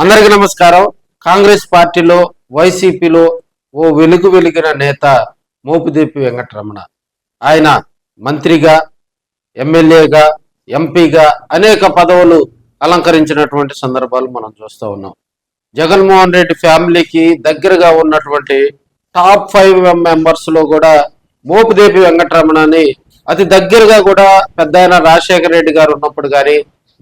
అందరికీ నమస్కారం. కాంగ్రెస్ పార్టీలో వైసీపీలో ఓ వెలుగు వెలిగిన నేత మోపుదేపి వెంకటరమణ. ఆయన మంత్రిగా ఎమ్మెల్యేగా ఎంపీగా అనేక పదవులు అలంకరించినటువంటి సందర్భాలు మనం చూస్తూ ఉన్నాం. జగన్మోహన్ రెడ్డి ఫ్యామిలీకి దగ్గరగా ఉన్నటువంటి టాప్ ఫైవ్ మెంబర్స్లో కూడా మోపుదేపి వెంకటరమణని అతి దగ్గరగా కూడా పెద్ద రాజశేఖర రెడ్డి గారు ఉన్నప్పుడు కానీ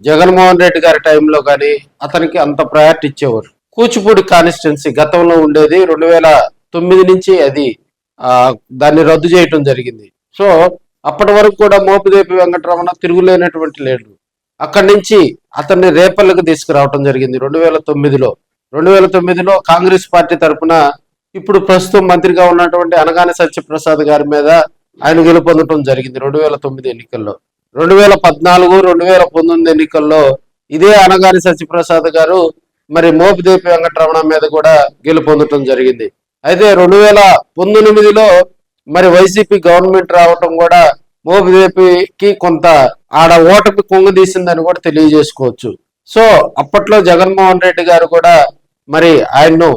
జగన్మోహన్ రెడ్డి గారి టైంలో కానీ అతనికి అంత ప్రయారిటీ ఇచ్చేవారు. కూచిపూడి కాన్స్టిట్యున్సీ గతంలో ఉండేది రెండు వేల తొమ్మిది నుంచి అది దాన్ని రద్దు చేయటం జరిగింది. సో అప్పటి వరకు కూడా మోపిదేపి వెంకటరమణ తిరుగులేనటువంటి లేడు. అక్కడి నుంచి అతన్ని రేపల్లకు తీసుకురావటం జరిగింది రెండు వేల తొమ్మిదిలో. రెండు వేల తొమ్మిదిలో కాంగ్రెస్ పార్టీ తరఫున ఇప్పుడు ప్రస్తుతం మంత్రిగా ఉన్నటువంటి అనగానే సత్యప్రసాద్ గారి మీద ఆయన గెలుపొందడం జరిగింది రెండు వేల తొమ్మిది ఎన్నికల్లో. రెండు వేల పద్నాలుగు రెండు వేల పంతొమ్మిది ఎన్నికల్లో ఇదే అనగాని సత్యప్రసాద్ గారు మరి మోపిదేపి వెంకటరమణ మీద కూడా గెలుపొందటం జరిగింది. అయితే రెండు వేల పంతొమ్మిదిలో మరి వైసీపీ గవర్నమెంట్ రావటం కూడా మోపిదేపికి కొంత ఆడ ఓటమి కుంగదీసిందని కూడా తెలియజేసుకోవచ్చు. సో అప్పట్లో జగన్మోహన్ రెడ్డి గారు కూడా మరి ఆయన్ను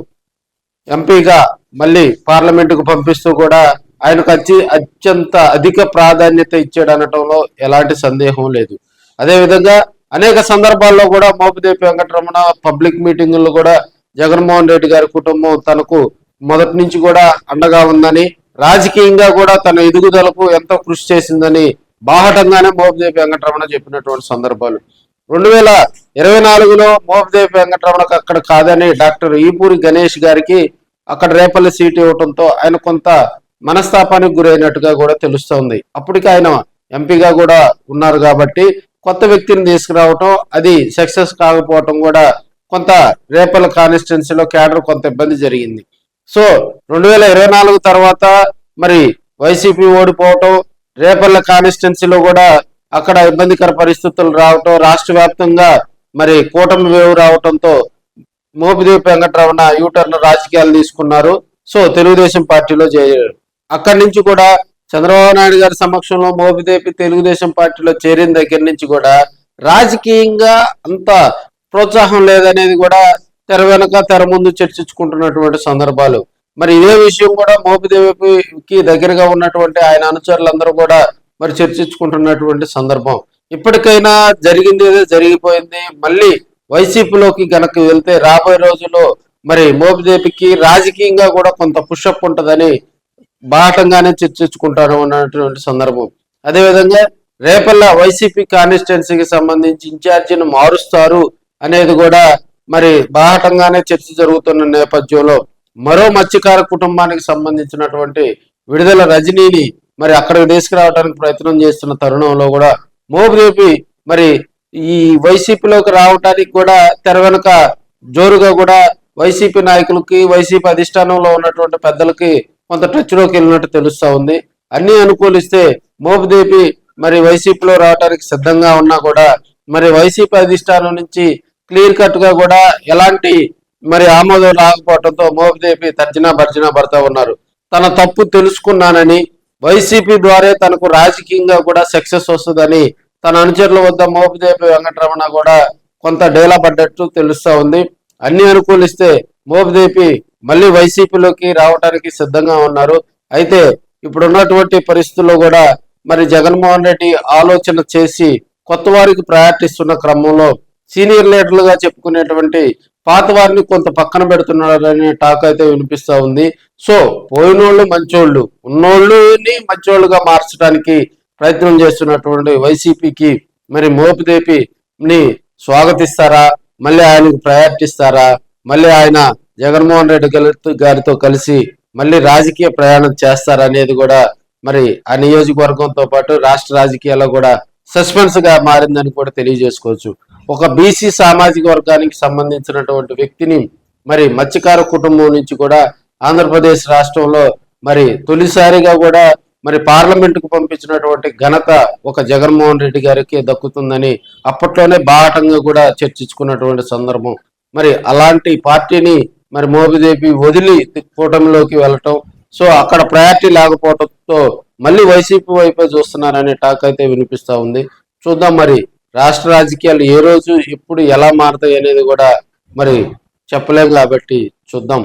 ఎంపీగా మళ్ళీ పార్లమెంటుకు పంపిస్తూ కూడా ఆయనకు అతి అత్యంత అధిక ప్రాధాన్యత ఇచ్చాడు అనటంలో ఎలాంటి సందేహం లేదు. అదేవిధంగా అనేక సందర్భాల్లో కూడా మోపిదేవి వెంకటరమణ పబ్లిక్ మీటింగుల్లో కూడా జగన్మోహన్ రెడ్డి గారి కుటుంబం తనకు మొదటి నుంచి కూడా అండగా ఉందని రాజకీయంగా కూడా తన ఎదుగుదలకు ఎంతో కృషి చేసిందని బాహటంగానే మోపిదేవి వెంకటరమణ చెప్పినటువంటి సందర్భాలు. రెండు వేల ఇరవై నాలుగులో మోపిదేవి వెంకటరమణకు అక్కడ కాదని డాక్టర్ ఈపూరి గణేష్ గారికి అక్కడ రేపల్లి సీట్ ఇవ్వడంతో ఆయన కొంత మనస్తాపానికి గురైనట్టుగా కూడా తెలుస్తోంది అప్పటికి ఆయన ఎంపీగా కూడా ఉన్నారు కాబట్టి కొత్త వ్యక్తిని తీసుకురావటం అది సక్సెస్ కాకపోవటం కూడా కొంత రేపల కాన్స్టిట్యున్సీలో క్యాడర్ కొంత ఇబ్బంది జరిగింది. సో రెండు వేల ఇరవై నాలుగు తర్వాత మరి వైసీపీ ఓడిపోవటం రేపల్ల కాన్స్టిట్యున్సీలో కూడా అక్కడ ఇబ్బందికర పరిస్థితులు రావటం రాష్ట్ర వ్యాప్తంగా మరి కూటమి వేవు రావటంతో మోపిదేవి వెంకటరమణ యూటర్న్ రాజకీయాలు తీసుకున్నారు. సో తెలుగుదేశం పార్టీలో చేరారు అక్కడి నుంచి కూడా చంద్రబాబు నాయుడు గారి సమక్షంలో మోపిదేపి తెలుగుదేశం పార్టీలో చేరిన దగ్గర నుంచి కూడా రాజకీయంగా అంత ప్రోత్సాహం లేదనేది కూడా తెర వెనక తెర ముందు చర్చించుకుంటున్నటువంటి సందర్భాలు. మరి ఇదే విషయం కూడా మోపిదేవికి దగ్గరగా ఉన్నటువంటి ఆయన అనుచరులందరూ కూడా మరి చర్చించుకుంటున్నటువంటి సందర్భం. ఇప్పటికైనా జరిగింది ఏదో జరిగిపోయింది. మళ్ళీ వైసీపీలోకి గనక వెళ్తే రాబోయే రోజుల్లో మరి మోపిదేవికి రాజకీయంగా కూడా కొంత పుషప్ ఉంటుందని బాటంగానే చర్చించుకుంటారు అన్నటువంటి సందర్భం. అదేవిధంగా రేపల్ల వైసీపీ కాన్స్టిట్యున్సీకి సంబంధించి ఇన్ఛార్జిని మారుస్తారు అనేది కూడా మరి బాహటంగానే చర్చ జరుగుతున్న నేపథ్యంలో మరో మత్స్యకార కుటుంబానికి సంబంధించినటువంటి విడుదల రజనీని మరి అక్కడికి తీసుకురావడానికి ప్రయత్నం చేస్తున్న తరుణంలో కూడా మోపిదేపి మరి ఈ వైసీపీలోకి రావడానికి కూడా తెర వెనుక జోరుగా కూడా వైసీపీ నాయకులకి వైసీపీ అధిష్టానంలో ఉన్నటువంటి పెద్దలకి కొంత టచ్లోకి వెళ్ళినట్టు తెలుస్తా ఉంది. అన్ని అనుకూలిస్తే మోపుదేపి మరి వైసీపీలో రావడానికి సిద్ధంగా ఉన్నా కూడా మరి వైసీపీ అధిష్టానం నుంచి క్లియర్ కట్గా కూడా ఎలాంటి మరి ఆమోదం రాకపోవడంతో మోపుదేపి తర్జనా భర్జన పడతా ఉన్నారు. తన తప్పు తెలుసుకున్నానని వైసీపీ ద్వారా తనకు రాజకీయంగా కూడా సక్సెస్ వస్తుందని తన అనుచరుల వద్ద మోపుదేపి వెంకటరమణ కూడా కొంత డేలా పడ్డట్టు తెలుస్తా ఉంది. అన్ని అనుకూలిస్తే మోపుదేపి మళ్ళీ వైసీపీలోకి రావడానికి సిద్ధంగా ఉన్నారు. అయితే ఇప్పుడు ఉన్నటువంటి పరిస్థితుల్లో కూడా మరి జగన్మోహన్ రెడ్డి ఆలోచన చేసి కొత్త వారికి ప్రయారిటీ క్రమంలో సీనియర్ లీడర్లుగా చెప్పుకునేటువంటి పాత వారిని కొంత పక్కన పెడుతున్నారనే టాక్ అయితే వినిపిస్తూ ఉంది. సో పోయినోళ్ళు మంచోళ్ళు ఉన్నోళ్ళని మంచోళ్ళుగా మార్చడానికి ప్రయత్నం చేస్తున్నటువంటి వైసీపీకి మరి మోపుదేపిని స్వాగతిస్తారా? మళ్ళీ ఆయనకు ప్రయారిటీ మళ్ళీ ఆయన జగన్మోహన్ రెడ్డి గారితో కలిసి మళ్ళీ రాజకీయ ప్రయాణం చేస్తారనేది కూడా మరి ఆ నియోజకవర్గంతో పాటు రాష్ట్ర రాజకీయాల్లో కూడా సస్పెన్స్గా మారిందని కూడా తెలియజేసుకోవచ్చు. ఒక బీసీ సామాజిక వర్గానికి సంబంధించినటువంటి వ్యక్తిని మరి మత్స్యకార కుటుంబం నుంచి కూడా ఆంధ్రప్రదేశ్ రాష్ట్రంలో మరి తొలిసారిగా కూడా మరి పార్లమెంట్కు పంపించినటువంటి ఘనత ఒక జగన్మోహన్ రెడ్డి గారికి దక్కుతుందని అప్పట్లోనే బాహటంగా కూడా చర్చించుకున్నటువంటి సందర్భం. మరి అలాంటి పార్టీని మరి మోబిదేపి వదిలి కూటమిలోకి వెళ్ళటం. సో అక్కడ ప్రయారిటీ లేకపోవడంతో మళ్ళీ వైసీపీ వైపే చూస్తున్నారనే టాక్ అయితే వినిపిస్తూ ఉంది. చూద్దాం మరి రాష్ట్ర రాజకీయాలు ఏ రోజు ఎప్పుడు ఎలా మారుతాయి అనేది కూడా మరి చెప్పలేము కాబట్టి చూద్దాం.